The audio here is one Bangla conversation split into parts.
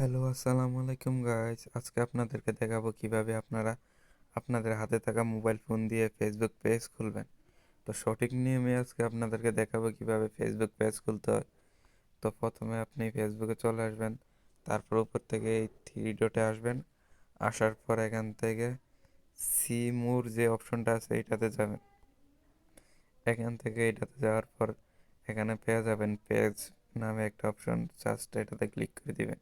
হ্যালো, আসসালামু আলাইকুম গাইস আজকে আপনাদেরকে দেখাবো কীভাবে আপনারা আপনাদের হাতে থাকা মোবাইল ফোন দিয়ে ফেসবুক পেজ খুলবেন। তো সঠিক নিয়মে আজকে আপনাদেরকে দেখাবো কীভাবে ফেসবুক পেজ খুলতে হয়। তো প্রথমে আপনি ফেসবুকে চলে আসবেন, তারপর উপর থেকে এই থ্রি ডটে আসবেন। আসার পর এখান থেকে সি মুর যে অপশনটা আছে এইটাতে যাবেন। এখান থেকে এটাতে যাওয়ার পর এখানে পেয়ে যাবেন পেজ নামে একটা অপশন জাস্ট এটাতে ক্লিক করে দিবেন।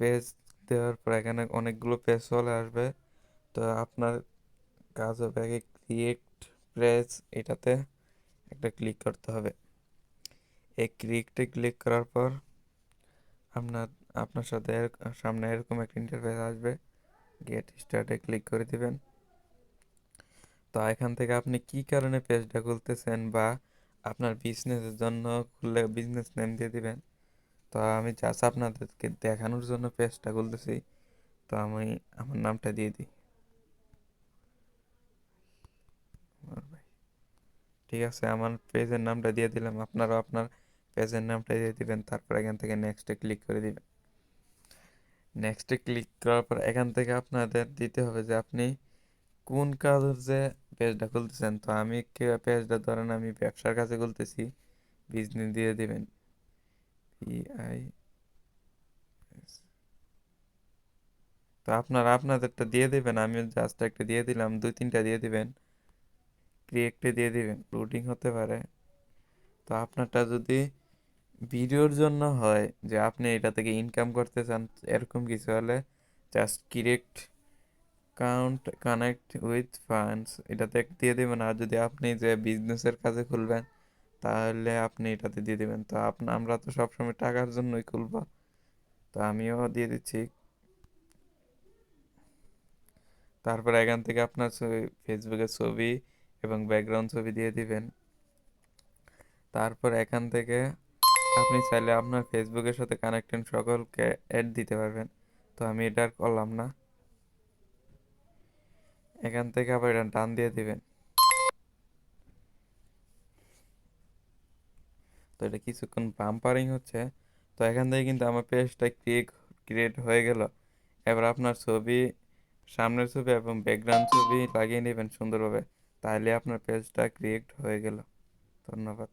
পেজ দেওয়ার পর এখানে অনেকগুলো পেজ চলে আসবে। তো আপনার কাজ হবে আগে ক্রিয়েট পেজ এটাতে একটা ক্লিক করতে হবে। এই ক্লিকটে ক্লিক করার পর আপনার আপনার সাথে সামনে এরকম একটা ইন্টারফেস আসবে। গেট স্টার্টে ক্লিক করে দিবেন। তো এখান থেকে আপনি কি কারণে পেজটা খুলতেছেন বা আপনার বিজনেসের জন্য খুললে বিজনেস নেম দিয়ে দিবেন? তো আমি জাস্ট আপনাদেরকে দেখানোর জন্য পেজটা খুলতেছি। তো আমি আমার নামটা দিয়ে দিই। ঠিক আছে, আমার পেজের নামটা দিয়ে দিলাম। আপনারাও আপনার পেজের নামটা দিয়ে দিবেন, তারপর এখান থেকে নেক্সটে ক্লিক করে দিবেন। নেক্সটে ক্লিক করার পর এখান থেকে আপনাদের দিতে হবে যে আপনি কোন কাজে পেজটা খুলতেছেন। তো আমি পেজটা ধরেন আমি ব্যবসার কাছে খুলতেছি বিজনেস দিয়ে দিবেন। তো আপনারা আপনাদেরটা দিয়ে দেবেন আমি জাস্ট একটা দিয়ে দিলাম, দুই তিনটা দিয়ে দিবেন। ক্রিয়েটে দিয়ে দিবেন লোডিং হতে পারে। তো আপনারটা যদি ভিডিওর জন্য হয়, যে আপনি এটা থেকে ইনকাম করতে চান, এরকম কিছু হলে just create count connect with funds এটাতে দিয়ে দেবেন। আর যদি আপনি যে বিজনেসের কাজে খুলবেন তাহলে আপনি এটাতে দিয়ে দেবেন। তো আপনার আমরা তো সবসময় টাকার জন্যই খুলব। তো আমিও দিয়ে দিচ্ছি। তারপর এখান থেকে আপনার ফেসবুকের ছবি এবং ব্যাকগ্রাউন্ড ছবি দিয়ে দিবেন। তারপর এখান থেকে আপনি চাইলে আপনার ফেসবুকের সাথে কানেক্টেড সকলকে অ্যাড দিতে পারবেন। তো আমি এটা করলাম না। এখান থেকে আবার এটা ডান দিয়ে দিবেন। তো এটা কিছুক্ষণ পাম্পারিং হচ্ছে। তো এখান থেকে কিন্তু আমার পেজটা ক্রিয়েট ক্রিয়েট হয়ে গেল। এবার আপনার ছবি, সামনের ছবি এবং ব্যাকগ্রাউন্ড ছবি লাগিয়ে নেবেন সুন্দরভাবে। তাহলে আপনার পেজটা ক্রিয়েট হয়ে গেল। ধন্যবাদ।